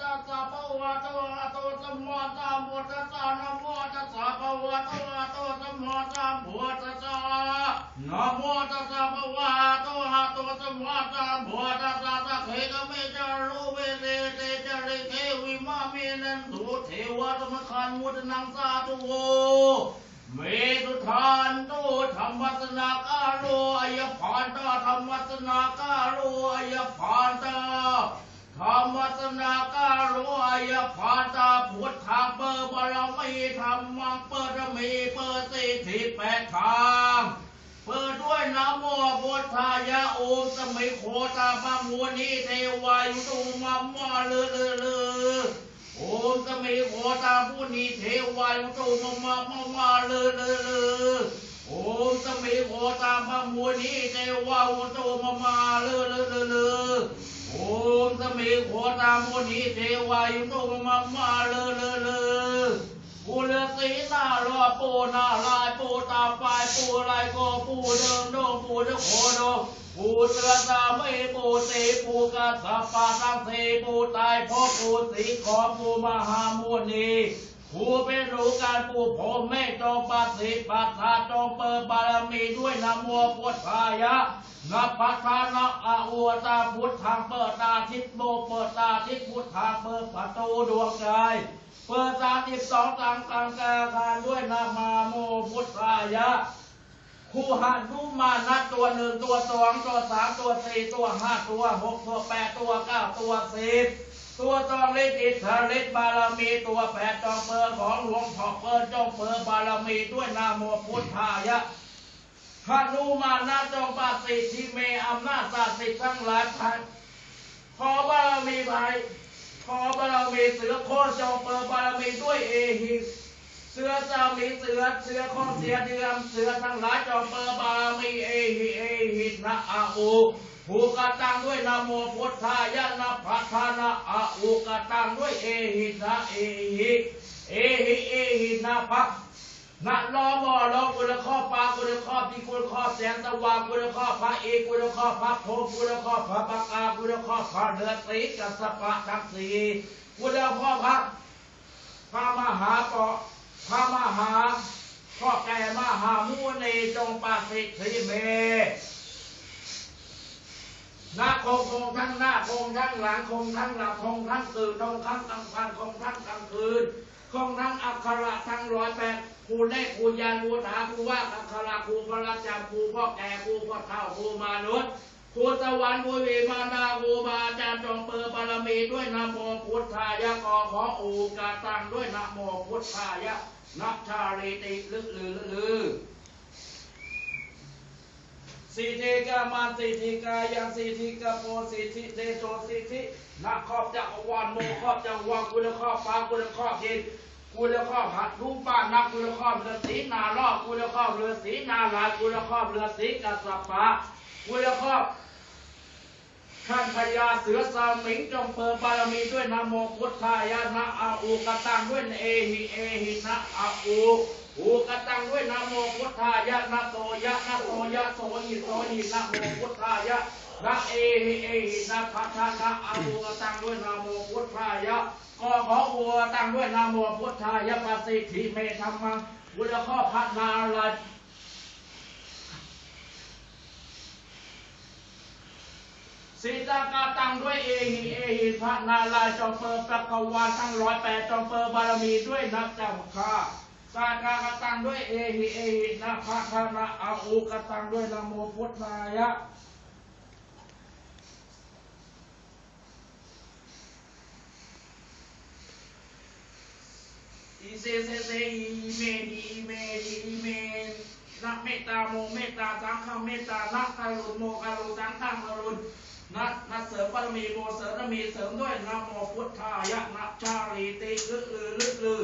ตัสสะภะคะวะโตอะระหะโตสัมมาสัมพุทธัสสะนะโมตัสสะภะคะวะโตอะระหะโตสัมมาสัมพุทธัสสะนะโมตัสสะภะคะวะโตอะระหะโตสัมมาสัมพุทธัสสะสัพเพกะเมจารุเวเตเตจาริเทวิมาเมนันตุเทวะสมคันมุตนังสาธุโวเมตุทานตุธรรมสนาการโรอายพานตาธรรมสนาการโรอายพานตา ธรรมสนาการโรอยพาตาพุทธังเปิดบารมีธรรมังเปิดมีเปิดสิทธิแปดทางเปิดด้วยนะโมพุทธายะโอมสมิโคตาบังวนีเทวายุตุมัมมาเลอเลอเลอโอมสมิโหตาผู้นีเทวายโตมามามามาเลยเลยเลโอมสมิโหตาพระมูนีเทวายโตมามมาเลยเลยเล โอมสมิโหตาผู้นี้เทวายโตมามามาเลเลเลปูเลือสีหน้ารอปูหน้าลายปูตาปลายปูลายโกปูเดิมโดปูเดโคโดปูเตือสาไม่ปูตีปูกาสปาตังเทปูตายพ่อปูสีขอปูมหามุนี ผูเป็นรู้การปูผมแม่จงปฏิปัสสานจงเปิดบารมีด้วยนะโมพุทธายะนับปัสชนะอาอวตาพุทธังเปิดตาทิศโมเปิดตาทิศพุทธังเปิดประตูดวงใจเปิดตาทิศสองตังตังกาคารด้วยนะมาโมพุทธายะ คู่หันรูมานัดตัวหนึ่งตัวสองตัวสามตัวสี่ตัวห้าตัวหกตัวแปดตัวเก้าตัวสิบตัวจองฤทธิ์อิทธิฤทธิ์บารมีตัวแปดจองเปิดของหลวงพ่อเปิดจองเปิดบารมีด้วยนาโมพุทธายะพระนุมานาจงปาสิทิเมอำนาจศักดิ์สิทั้งหลายทันขอบารมีไปขอบารมีเสือโคจงเปิดบารมีด้วยเอหิ เสือเจ้ามีเสือเสือของเสือเดือมเสือทั้งหลายจอมเปอร์บามีเอหิเอหินะอาอูผูกกตังด้วยนโมพุทธายะนะพัฒนะอาอูกตังด้วยเอหินะเอหิเอหิเอหินะพักนะลอมอลอกุลข้อปากุลข้อปีกุลข้อแสงตะวันกุลข้อพระเอกุลข้อพระโพกุลข้อพระปากากุลข้อพระเดือดสีกัสสปะทั้งสี่กุลข้อพระพระมหาปอ พระมหาพ่อแก่มหามูนีจงปาสิทธิเมนาคงคงทั้งหน้าคงทั้งหลังคงทั้งหลับคงทั้งตื่นคงทั้งกลางวันคงทั้งกลางคืนคงทั้งอักขระทั้งร้อยแปดครูเลขครูยานครูถาครูว่าอักขระครูพระจำครูพ่อแก่ครูพ่อเฒ่าครูมนุษย์ครูสวรรค์ครูเวมานาครูบาาจงเปิดบารมีด้วยนะโมพุทธายะกอขออูกาตังด้วยนะโมพุทธายะนักชาลีติลึกลือลือสิทธิกามันสิทธิกายังสิทธิกาโปสิทธิเตโชสิทธินักครอบจักรวาลโมครอบจักรวาลกุลครอบฟ้ากุลครอบดินกุลครอบหัดรูปบ้านนักกุลครอบเรือสีนาลอกกุลครอบเรือสีนาลายกุลครอบเรือสีกัสปะกุลครอบ เสือสามิงจงเปิดบารมีด้วยนะโมพุทธายะนะอาอูกตังด้วยเอหิเอหินะอาอูอูกตังด้วยนะโมพุทธายะนะโตยะนะโตยะโสหิโสหินะโมพุทธายะนะเอหิเอหินะพัทนะอาอูกตังด้วยนะโมพุทธายะก็ขออูกตังด้วยนะโมพุทธายะปสิทธิเมธรรมังบุญข้อพัฒนาลาย สีตากาตังด้วยเอหิเอหิพระนาลายจอมเปิดประกวาลทั้งร้อยแปดจอมเปิดบารมีด้วยนักเจ้าข้าสากากาตังด้วยเอหิเอหินะพระธนะอาอุกตังด้วยนะโมพุทธายะอีเซเซเซอีเมดีอีเมดีอีเมนะเมตตาโมเมตตาสังฆเมตตานะคารุณโมคารุสังฆคารุณ นะนะเสริมบารมีโบเสริมบารมีเสริมด้วยนะโมพุทธายะนะชาลีติลึกลือลึกลือ